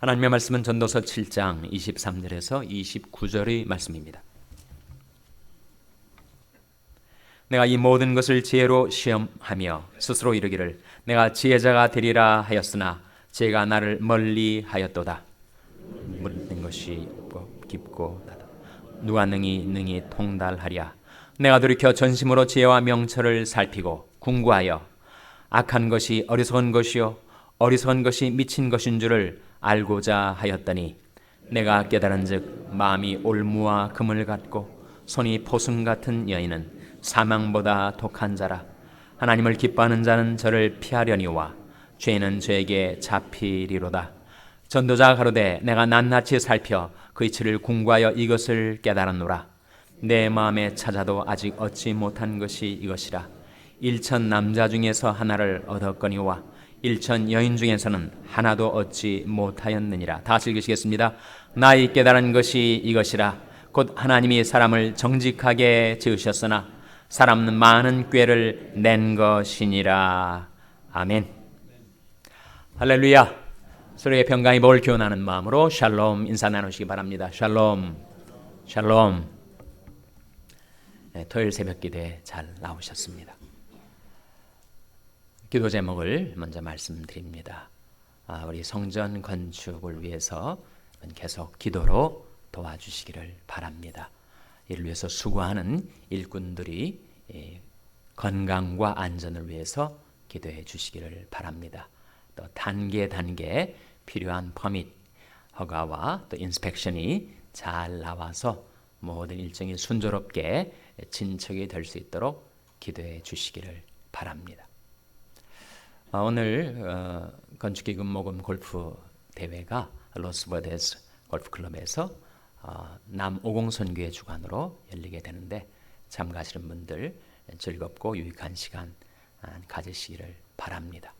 하나님의 말씀은 전도서 7장 23절에서 29절의 말씀입니다. 내가 이 모든 것을 지혜로 시험하며 스스로 이르기를 내가 지혜자가 되리라 하였으나 제가 나를 멀리 하였도다. 묻는 것이 깊고 누가 능히 능히 통달하랴. 내가 돌이켜 전심으로 지혜와 명철을 살피고 궁구하여 악한 것이 어리석은 것이요 어리석은 것이 미친 것인 줄을 알고자 하였더니 내가 깨달은즉 마음이 올무와 금을 갖고 손이 포승 같은 여인은 사망보다 독한 자라. 하나님을 기뻐하는 자는 저를 피하려니와 죄는 죄에게 잡히리로다. 전도자 가로되 내가 낱낱이 살펴 그 이치를 궁구하여 이것을 깨달았노라. 내 마음에 찾아도 아직 얻지 못한 것이 이것이라. 일천 남자 중에서 하나를 얻었거니와 일천 여인 중에서는 하나도 얻지 못하였느니라 다시 읽으시겠습니다 나의 깨달은 것이 이것이라 곧 하나님이 사람을 정직하게 지으셨으나 사람은 많은 꾀를 낸 것이니라. 아멘. 할렐루야. 서로의 평강이 뭘 교훈하는 마음으로 샬롬 인사 나누시기 바랍니다. 샬롬. 샬롬. 네, 토요일 새벽 기도에 잘 나오셨습니다. 기도 제목을 먼저 말씀드립니다. 아, 우리 성전 건축을 위해서 계속 기도로 도와주시기를 바랍니다. 이를 위해서 수고하는 일꾼들이 예, 건강과 안전을 위해서 기도해 주시기를 바랍니다. 또 단계 단계 필요한 퍼밋 허가와 또 인스펙션이 잘 나와서 모든 일정이 순조롭게 진척이 될 수 있도록 기도해 주시기를 바랍니다. 아, 오늘 어, 건축기금 모금 골프 대회가 로스버데스 골프클럽에서 어, 남오공선교회 주관으로 열리게 되는데 참가하시는 분들 즐겁고 유익한 시간 아, 가지시기를 바랍니다.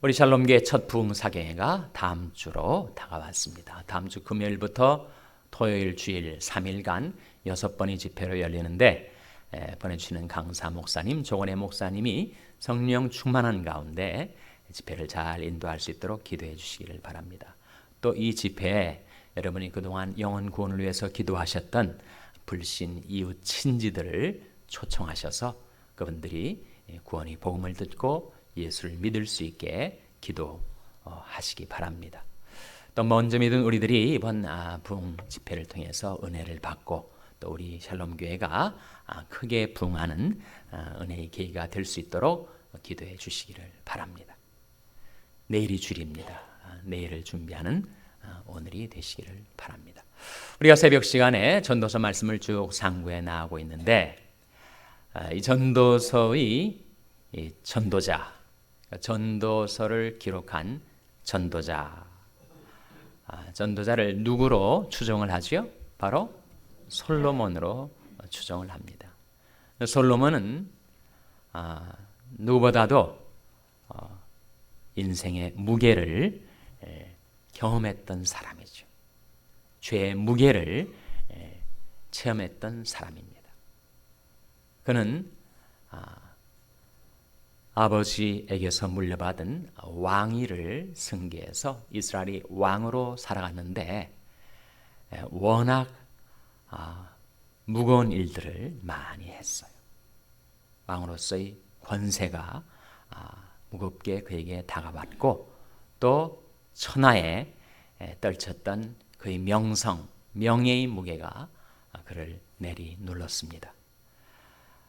우리 샬롬계 첫 부흥사경회가 다음 주로 다가왔습니다. 다음 주 금요일부터 토요일 주일 3일간 여섯 번의 집회로 열리는데 보내주시는 강사 목사님, 조건의 목사님이 성령 충만한 가운데 집회를 잘 인도할 수 있도록 기도해 주시기를 바랍니다. 또 이 집회에 여러분이 그동안 영혼 구원을 위해서 기도하셨던 불신 이웃 친지들을 초청하셔서 그분들이 구원의 복음을 듣고 예수를 믿을 수 있게 기도하시기 바랍니다. 또 먼저 믿은 우리들이 이번 아, 부흥 집회를 통해서 은혜를 받고 또 우리 샬롬 교회가 아, 크게 부흥하는 아, 은혜의 계기가 될 수 있도록 기도해 주시기를 바랍니다. 내일이 주일입니다. 내일을 준비하는 어, 오늘이 되시기를 바랍니다. 우리가 새벽 시간에 전도서 말씀을 쭉 상고해 나가고 있는데 어, 이 전도서의 전도자, 그러니까 전도서를 기록한 전도자, 아, 전도자를 누구로 추정을 하죠? 바로 솔로몬으로 추정을 합니다. 솔로몬은 아, 누구보다도 어, 인생의 무게를 경험했던 사람이죠. 죄의 무게를 체험했던 사람입니다. 그는 아, 버지에게서 물려받은 왕위를 승계해서 이스라엘이 왕으로 살아갔는데 워낙 아, 무거운 일들을 많이 했어요. 왕으로서의 권세가 아, 무겁게 그에게 다가왔고 또 천하에 떨쳤던 그의 명성, 명예의 무게가 그를 내리 눌렀습니다.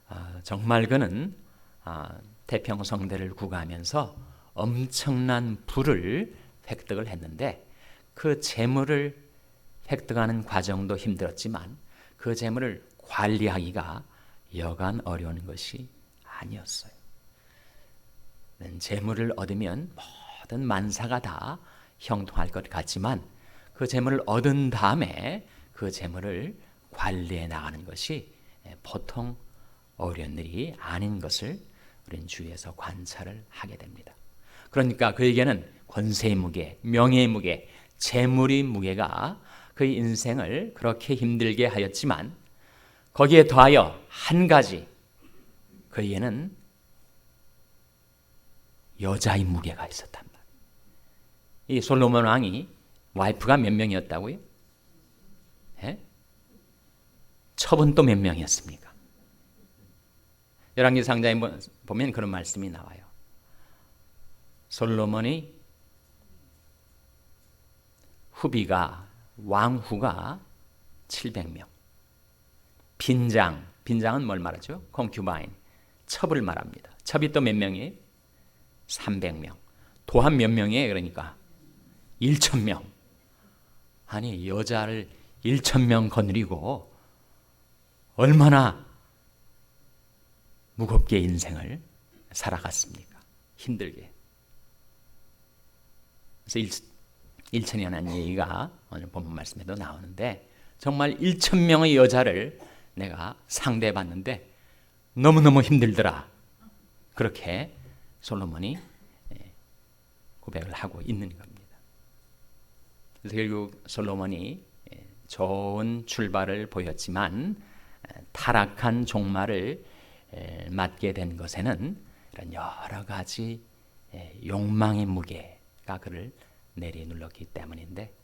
아, 정말 그는 아, 태평성대를 구가하면서 엄청난 부를 획득을 했는데 그 재물을 획득하는 과정도 힘들었지만 그 재물을 관리하기가 여간 어려운 것이 아니었어요. 재물을 얻으면 모든 만사가 다 형통할 것 같지만 그 재물을 얻은 다음에 그 재물을 관리해 나가는 것이 보통 어려운 일이 아닌 것을 우리는 주위에서 관찰을 하게 됩니다. 그러니까 그에게는 권세의 무게, 명예의 무게, 재물의 무게가 그의 인생을 그렇게 힘들게 하였지만 거기에 더하여 한 가지 그에게는 여자의 무게가 있었단 말이에요. 이 솔로몬 왕이 와이프가 몇 명이었다고요? 예? 첩은 또 몇 명이었습니까? 열왕기 상자에 보면 그런 말씀이 나와요. 솔로몬이 후비가 왕후가 700명. 빈장, 빈장은 뭘 말하죠? 콩큐바인, 첩을 말합니다. 첩이 또 몇 명이? 300명. 도한 몇 명이에요? 그러니까 1천명. 아니 여자를 1천명 거느리고 얼마나 무겁게 인생을 살아갔습니까? 힘들게. 그래서 1, 천이라는 얘기가 오늘 본문 말씀에도 나오는데 정말 1천 명의 여자를 내가 상대해 봤는데 너무너무 힘들더라. 그렇게 솔로몬이 예, 고백을 하고 있는 겁니다. 그래서 결국 솔로몬이 예, 좋은 출발을 보였지만 타락한 종말을 맞게 된 것에는 이런 여러 가지 욕망의 무게가 그를 내리눌렀기 때문인데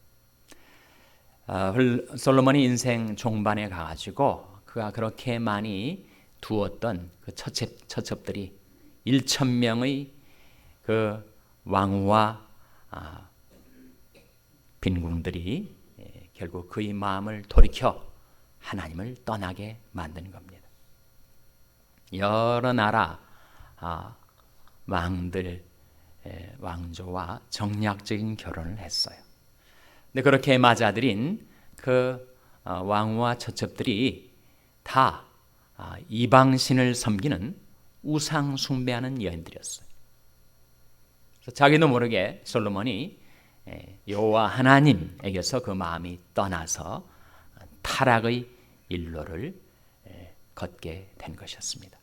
아, 솔로몬이 인생 종반에 가가지고 그가 그렇게 많이 두었던 그 처첩, 처첩들이 1천 명의 그 왕과 아, 빈궁들이 예, 결국 그의 마음을 돌이켜 하나님을 떠나게 만든 겁니다. 여러 나라 아, 왕들 예, 왕조와 정략적인 결혼을 했어요. 근데 그렇게 맞아들인 그 어, 왕과 처첩들이 다 아, 이방신을 섬기는 우상 숭배하는 여인들이었어요. 자기도 모르게 솔로몬이 예, 여호와 하나님에게서 그 마음이 떠나서 타락의 일로를 예, 걷게 된 것이었습니다.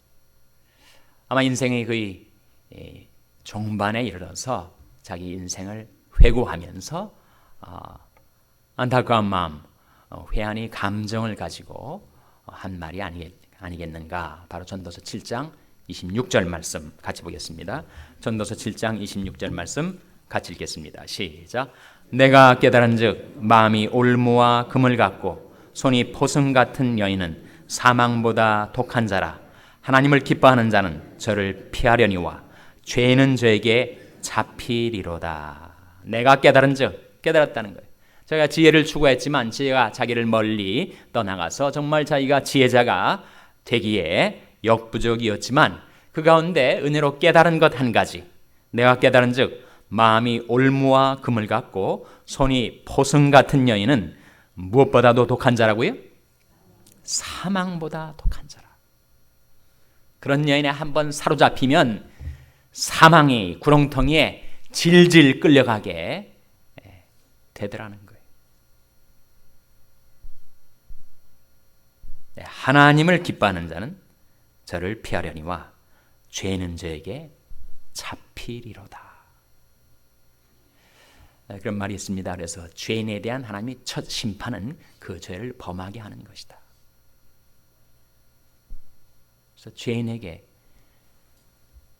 아마 인생의 거의 종반에 이르러서 자기 인생을 회고하면서 어, 안타까운 마음, 어, 회한이 감정을 가지고 한 말이 아니겠, 아니겠 는가? 바로 전도서 7장 26절 말씀 같이 보겠습니다. 전도서 7장 26절 말씀 같이 읽겠습니다. 시작. 내가 깨달은즉 마음이 올무와 금을 갖고 손이 포승 같은 여인은 사망보다 독한 자라 하나님을 기뻐하는 자는 저를 피하려니와 죄는 저에게 잡히리로다. 내가 깨달은즉 깨달았다는 거예요. 자기가 지혜를 추구했지만 지혜가 자기를 멀리 떠나가서 정말 자기가 지혜자가 되기에 역부족이었지만 그 가운데 은혜로 깨달은 것 한 가지. 내가 깨달은즉 마음이 올무와 금을 갖고 손이 포승 같은 여인은 무엇보다도 독한 자라고요? 사망보다 독한 자라. 그런 여인에 한번 사로잡히면 사망이 구렁텅이에 질질 끌려가게 예, 되더라는 거예요. 네, 하나님을 기뻐하는 자는 저를 피하려니와 죄는 저에게 잡히리로다. 네, 그런 말이 있습니다. 그래서 죄인에 대한 하나님의 첫 심판은 그 죄를 범하게 하는 것이다. 그래서 죄인에게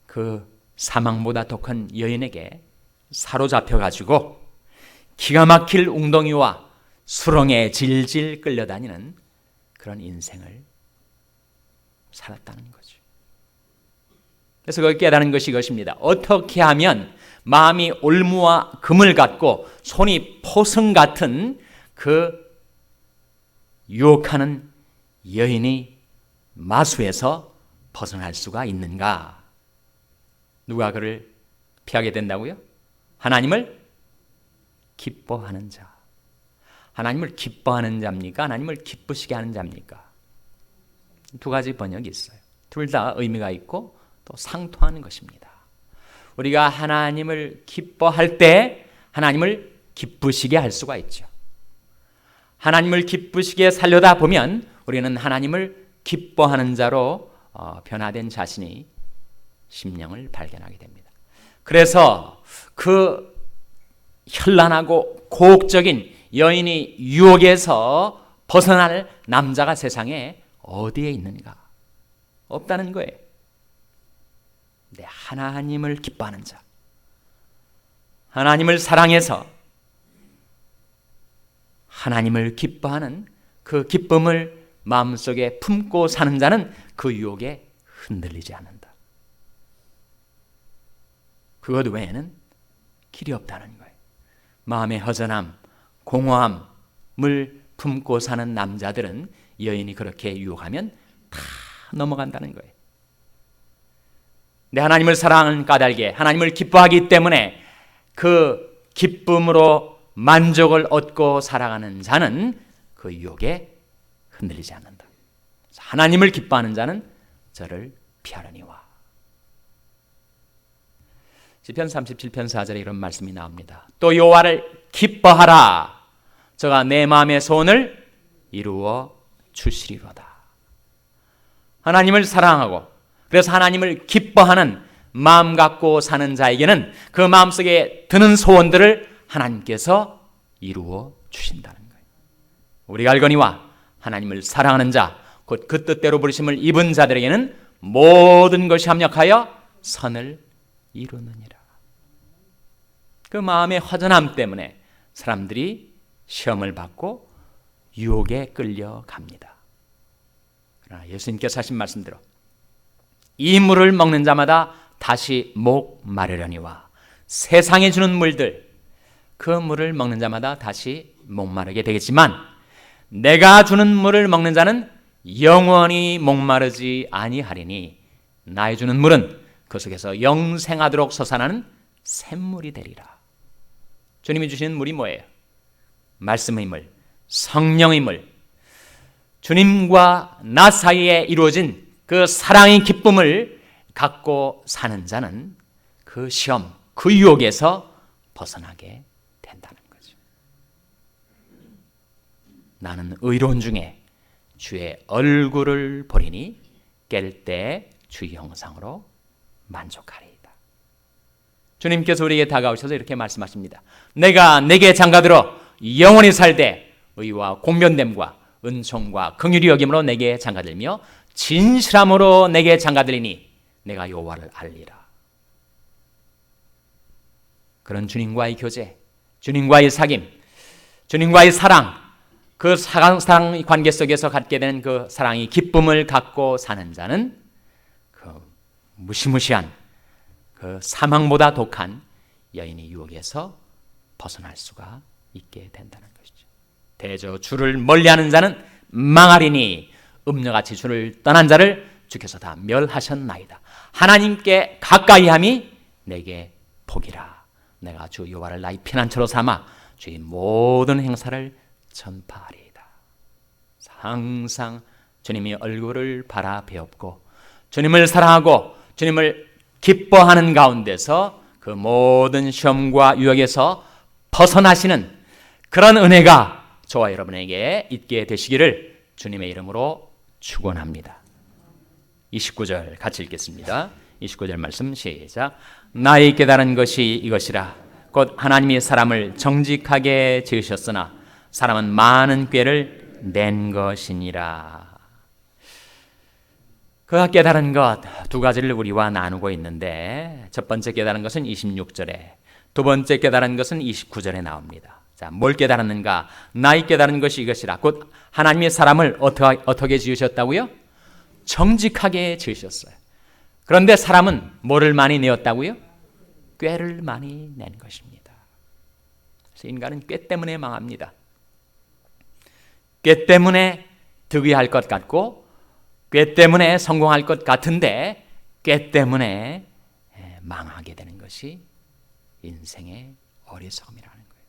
그 사망보다 독한 여인에게 사로잡혀 가지고 기가 막힐 웅덩이와 수렁에 질질 끌려다니는 그런 인생을 살았다는 거죠. 그래서 그 깨달은 것이 이것입니다. 어떻게 하면 마음이 올무와 금을 갖고 손이 포승 같은 그 유혹하는 여인이 마수에서 벗어날 수가 있는가? 누가 그를 피하게 된다고요? 하나님을 기뻐하는 자. 하나님을 기뻐하는 자입니까? 하나님을 기쁘시게 하는 자입니까? 두 가지 번역이 있어요. 둘 다 의미가 있고 또 상통하는 것입니다. 우리가 하나님을 기뻐할 때 하나님을 기쁘시게 할 수가 있죠. 하나님을 기쁘시게 살려다 보면 우리는 하나님을 기뻐하는 자로 어, 변화된 자신이 심령을 발견하게 됩니다. 그래서 그 현란하고 고혹적인 여인이 유혹에서 벗어날 남자가 세상에 어디에 있는가? 없다는 거예요. 네, 하나님을 기뻐하는 자. 하나님을 사랑해서 하나님을 기뻐하는 그 기쁨을 마음속에 품고 사는 자는 그 유혹에 흔들리지 않는다. 그것 외에는 길이 없다는 거예요. 마음의 허전함, 공허함을 품고 사는 남자들은 여인이 그렇게 유혹하면 다 넘어간다는 거예요. 내 하나님을 사랑하는 까닭에 하나님을 기뻐하기 때문에 그 기쁨으로 만족을 얻고 살아가는 자는 그 유혹에 흔들리지 않는다. 하나님을 기뻐하는 자는 저를 피하려니와. 시편 37편 4절에 이런 말씀이 나옵니다. 또 여호와를 기뻐하라. 저가 내 마음의 소원을 이루어 주시리로다. 하나님을 사랑하고 그래서 하나님을 기뻐하는 마음 갖고 사는 자에게는 그 마음속에 드는 소원들을 하나님께서 이루어 주신다는 거예요. 우리가 알거니와 하나님을 사랑하는 자, 곧 그 뜻대로 부르심을 입은 자들에게는 모든 것이 합력하여 선을 이루느니라. 그 마음의 허전함 때문에 사람들이 시험을 받고 유혹에 끌려갑니다. 그러나 예수님께서 하신 말씀대로 이 물을 먹는 자마다 다시 목 마르려니와 세상에 주는 물들 그 물을 먹는 자마다 다시 목마르게 되겠지만 내가 주는 물을 먹는 자는 영원히 목마르지 아니하리니 나의 주는 물은 그 속에서 영생하도록 솟아나는 샘물이 되리라. 주님이 주시는 물이 뭐예요? 말씀의 물, 성령의 물. 주님과 나 사이에 이루어진 그 사랑의 기쁨을 갖고 사는 자는 그 시험, 그 유혹에서 벗어나게 된다는 거죠. 나는 의로운 중에 주의 얼굴을 보리니 깰 때 주의 형상으로 만족하리이다. 주님께서 우리에게 다가오셔서 이렇게 말씀하십니다. 내가 내게 장가들어 영원히 살되 의와 공변됨과 은총과 긍휼이 여김으로 내게 장가들며 진실함으로 내게 장가들리니 내가 여호와를 알리라. 그런 주님과의 교제, 주님과의 사귐, 주님과의 사랑, 그 사랑, 관계 속에서 갖게 되는 그 사랑의 기쁨을 갖고 사는 자는 그 무시무시한 그 사망보다 독한 여인의 유혹에서 벗어날 수가 있게 된다는 것이죠. 대저 주를 멀리하는 자는 망하리니 음녀같이 주를 떠난 자를 주께서 다 멸하셨나이다. 하나님께 가까이함이 내게 복이라. 내가 주 여호와를 나의 피난처로 삼아 주의 모든 행사를 전파하리이다. 항상 주님의 얼굴을 바라 배웠고 주님을 사랑하고 주님을 기뻐하는 가운데서 그 모든 시험과 유혹에서 벗어나시는 그런 은혜가 저와 여러분에게 있게 되시기를 주님의 이름으로 축원합니다. 29절 같이 읽겠습니다. 29절 말씀 시작. 나의 깨달은 것이 이것이라 곧 하나님이 사람을 정직하게 지으셨으나 사람은 많은 꾀를 낸 것이니라. 그가 깨달은 것 두 가지를 우리와 나누고 있는데 첫 번째 깨달은 것은 26절에 두 번째 깨달은 것은 29절에 나옵니다. 자, 뭘 깨달았는가? 나의 깨달은 것이 이것이라. 곧 하나님의 사람을 어떻게, 어떻게 지으셨다고요? 정직하게 지으셨어요. 그런데 사람은 뭐를 많이 내었다고요? 꾀를 많이 낸 것입니다. 그래서 인간은 꾀 때문에 망합니다. 꾀 때문에 득의할 것 같고 꾀 때문에 성공할 것 같은데 꾀 때문에 망하게 되는 것이 인생의 어리석음이라는 거예요.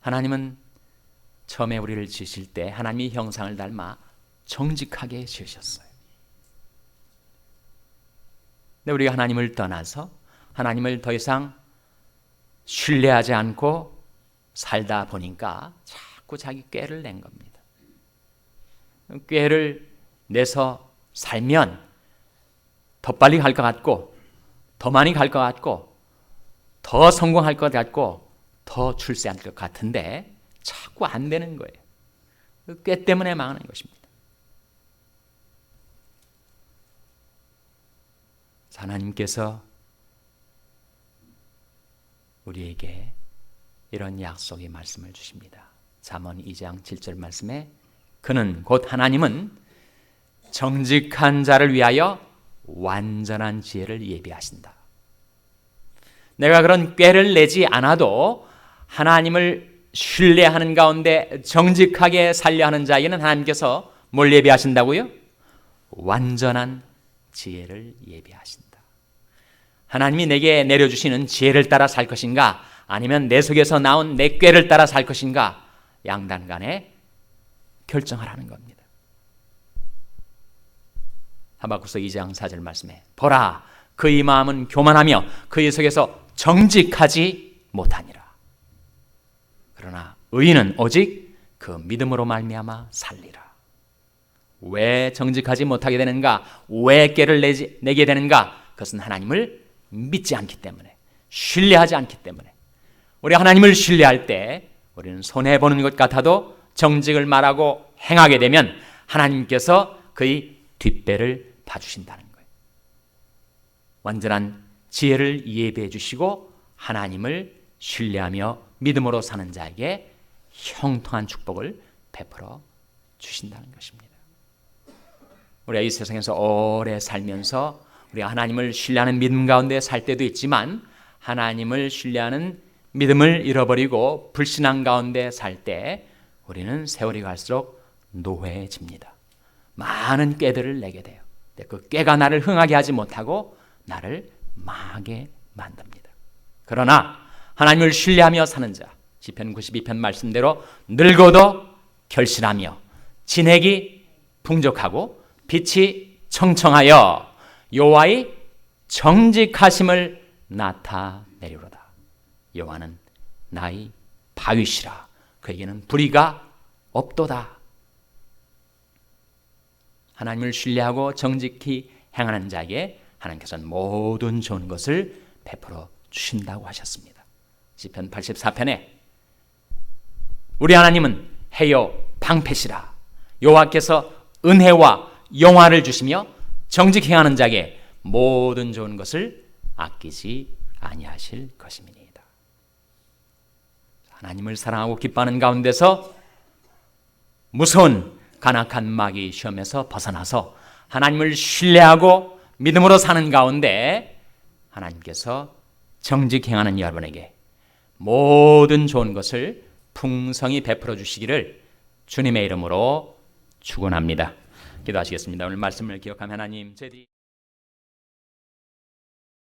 하나님은 처음에 우리를 지으실 때 하나님의 형상을 닮아 정직하게 지으셨어요. 근데 우리가 하나님을 떠나서 하나님을 더 이상 신뢰하지 않고 살다 보니까 자꾸 자기 꾀를 낸 겁니다. 꾀를 내서 살면 더 빨리 갈 것 같고 더 많이 갈 것 같고 더 성공할 것 같고 더 출세할 것 같은데 자꾸 안 되는 거예요. 꾀 때문에 망하는 것입니다. 하나님께서 우리에게 이런 약속의 말씀을 주십니다. 잠언 2장 7절 말씀에 그는 곧 하나님은 정직한 자를 위하여 완전한 지혜를 예비하신다. 내가 그런 꾀를 내지 않아도 하나님을 신뢰하는 가운데 정직하게 살려 하는 자에게는 하나님께서 뭘 예비하신다고요? 완전한 지혜를 예비하신다. 하나님이 내게 내려주시는 지혜를 따라 살 것인가? 아니면 내 속에서 나온 내 꾀를 따라 살 것인가? 양단 간에 결정하라는 겁니다. 하박국서 2장 4절 말씀에 보라 그의 마음은 교만하며 그의 속에서 정직하지 못하니라. 그러나 의인은 오직 그 믿음으로 말미암아 살리라. 왜 정직하지 못하게 되는가? 왜 깨를 내지, 내게 되는가? 그것은 하나님을 믿지 않기 때문에 신뢰하지 않기 때문에 우리 하나님을 신뢰할 때 우리는 손해 보는 것 같아도 정직을 말하고 행하게 되면 하나님께서 그의 뒷배를 봐주신다는 거예요. 완전한 지혜를 예비해 주시고 하나님을 신뢰하며 믿음으로 사는 자에게 형통한 축복을 베풀어 주신다는 것입니다. 우리가 이 세상에서 오래 살면서 우리가 하나님을 신뢰하는 믿음 가운데 살 때도 있지만 하나님을 신뢰하는 믿음을 잃어버리고 불신앙 가운데 살 때 우리는 세월이 갈수록 노회해집니다. 많은 꾀들을 내게 돼요. 그 꾀가 나를 흥하게 하지 못하고 나를 망하게 만듭니다. 그러나 하나님을 신뢰하며 사는 자 시편 92편 말씀대로 늙어도 결실하며 진액이 풍족하고 빛이 청청하여 여호와의 정직하심을 나타내리로다. 여호와는 나의 바위시라. 그에게는 불의가 없도다. 하나님을 신뢰하고 정직히 행하는 자에게 하나님께서는 모든 좋은 것을 베풀어 주신다고 하셨습니다. 시편 84편에 우리 하나님은 해요 방패시라. 여호와께서 은혜와 영화를 주시며 정직 행하는 자에게 모든 좋은 것을 아끼지 아니하실 것입니다. 하나님을 사랑하고 기뻐하는 가운데서 무서운 간악한 마귀 시험에서 벗어나서 하나님을 신뢰하고 믿음으로 사는 가운데 하나님께서 정직 행하는 여러분에게 모든 좋은 것을 풍성히 베풀어 주시기를 주님의 이름으로 축원합니다. 기도하시겠습니다. 오늘 말씀을 기억하면 하나님 제디